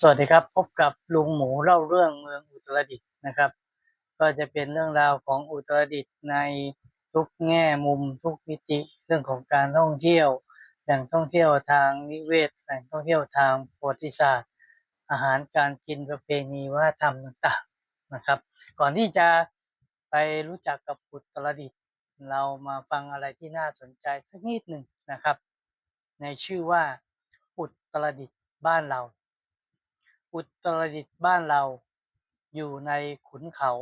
สวัสดีครับพบกับลุงหมูเล่าเรื่องเมืองอุตรดิตถ์นะครับ ก็จะเป็นเรื่องราวของอุตรดิตถ์ในทุกแง่มุมทุกมิติเรื่องของการท่องเที่ยวแหล่งท่องเที่ยวทางนิเวศแหล่งท่องเที่ยวทางประวัติศาสตร์ อาหารการกินประเพณีวัฒนธรรมต่างๆนะครับ ก่อนที่จะไปรู้จักกับอุตรดิตถ์เรามาฟังอะไรที่น่าสนใจสักนิดหนึ่งนะครับ ในชื่อว่าอุตรดิตถ์บ้านเรา อุตรดิตถ์บ้านเรา อยู่ในขุนเขา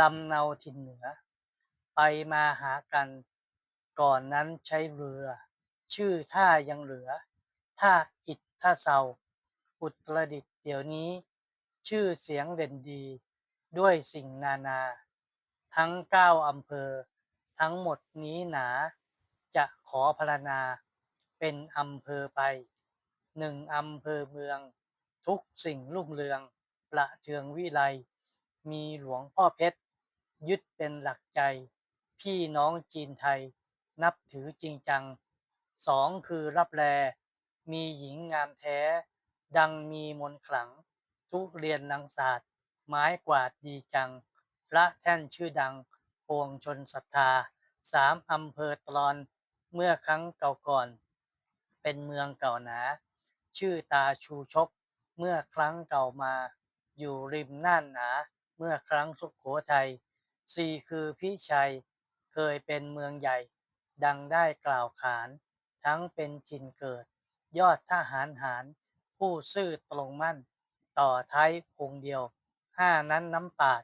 ลำเนาถิ่นเหนือ ไปมาหากัน ก่อนนั้นใช้เรือ ชื่อท่ายังเหลือ ท่าอิดท่าเซาอุตรดิตถ์เดี๋ยวนี้ ชื่อเสียงเด่นดีด้วยสิ่งนานา ทั้งเก้าอำเภอ ทั้งหมดนี้หนา จะขอพรรณนาเป็นอำเภอไปหนึ่งอำเภอเมือง ทุกสิ่งรุ่งเรือง ประเทืองวิไล มีหลวงพ่อเพชร ยึดเป็นหลักใจ พี่น้องจีนไทย นับถือจริงจังสองคือรับแล มีหญิงงามแท้ ดังมีมนขลัง ทุเรียนนางศาสตร์ ไม้กวาดดีจัง พระแท่นชื่อดังปวงชนศรัทธาสามอำเภอตรอน เมื่อครั้งเก่าก่อน เป็นเมืองเก่าหนา ชื่อตาชูชก เมื่อครั้งเก่ามาอยู่ริมน่านหนา เมื่อครั้งสุขโขทัยสี่คือพิชัยเคยเป็นเมืองใหญ่ ดังได้กล่าวขาน ทั้งเป็นถิ่นเกิด ยอดทหารหาร ผู้ซื่อตรงมั่น ต่อท้ายพงเดียวห้านั้นน้ำปาด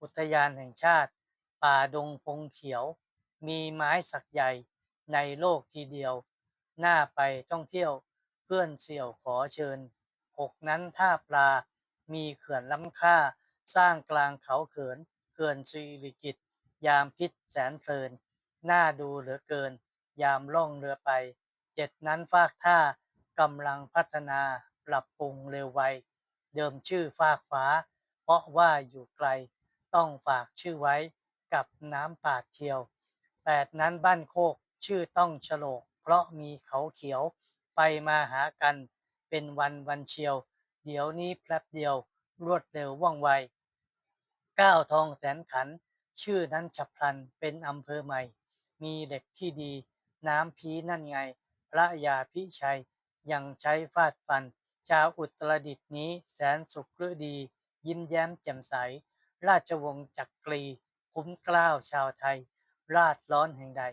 อุทยานแห่งชาติ ป่าดงพงเขียว มีไม้สักใหญ่ในโลกทีเดียว น่าไปท่องเที่ยวเพื่อนเสี่ยวขอเชิญ หกนั้นท่าปลา มีเขื่อนล้ำค่า สร้างกลางเขาเขินเขื่อนสิริกิตยามพิษแสนเพลิน น่าดูเหลือเกิน ยามล่องเรือไป เจ็ดนั้นฟากท่ากำลังพัฒนาปรับปรุงเร็วไว เดิมชื่อฟากฟ้า เพราะว่าอยู่ไกล ต้องฝากชื่อไว้กับน้ำปาดเทียวแปดนั้นบ้านโคกชื่อต้องฉลก เพราะมีเขาเขียวไปมาหากัน เป็นวันวันเชียว เดี๋ยวนี้แป๊บเดียวรวดเร็วว่องไวก้าทองแสนขัน ชื่อนั้นฉับพลันเป็นอำเภอใหม่ มีเหล็กที่ดี น้ำพีนั่นไง พระยาพิชัยยังใช้ฟาดฟัน ชาวอุตรดิตนี้แสนสุขหรือดี ยิ้มแย้มแจ่มใส ราชวงศ์จักรี คุ้มกล้าวชาวไทย ราษฎร์ร้อนแห่งใด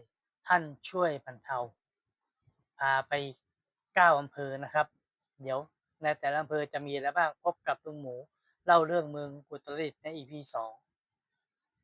ท่านช่วยบรรเทา พาไปเก้าอำเภอนะครับ เดี๋ยวในแต่ละอำเภอจะมีอะไรบ้างพบกับลุงหมู เล่าเรื่องเมืองอุตรดิตถ์ใน EP สอง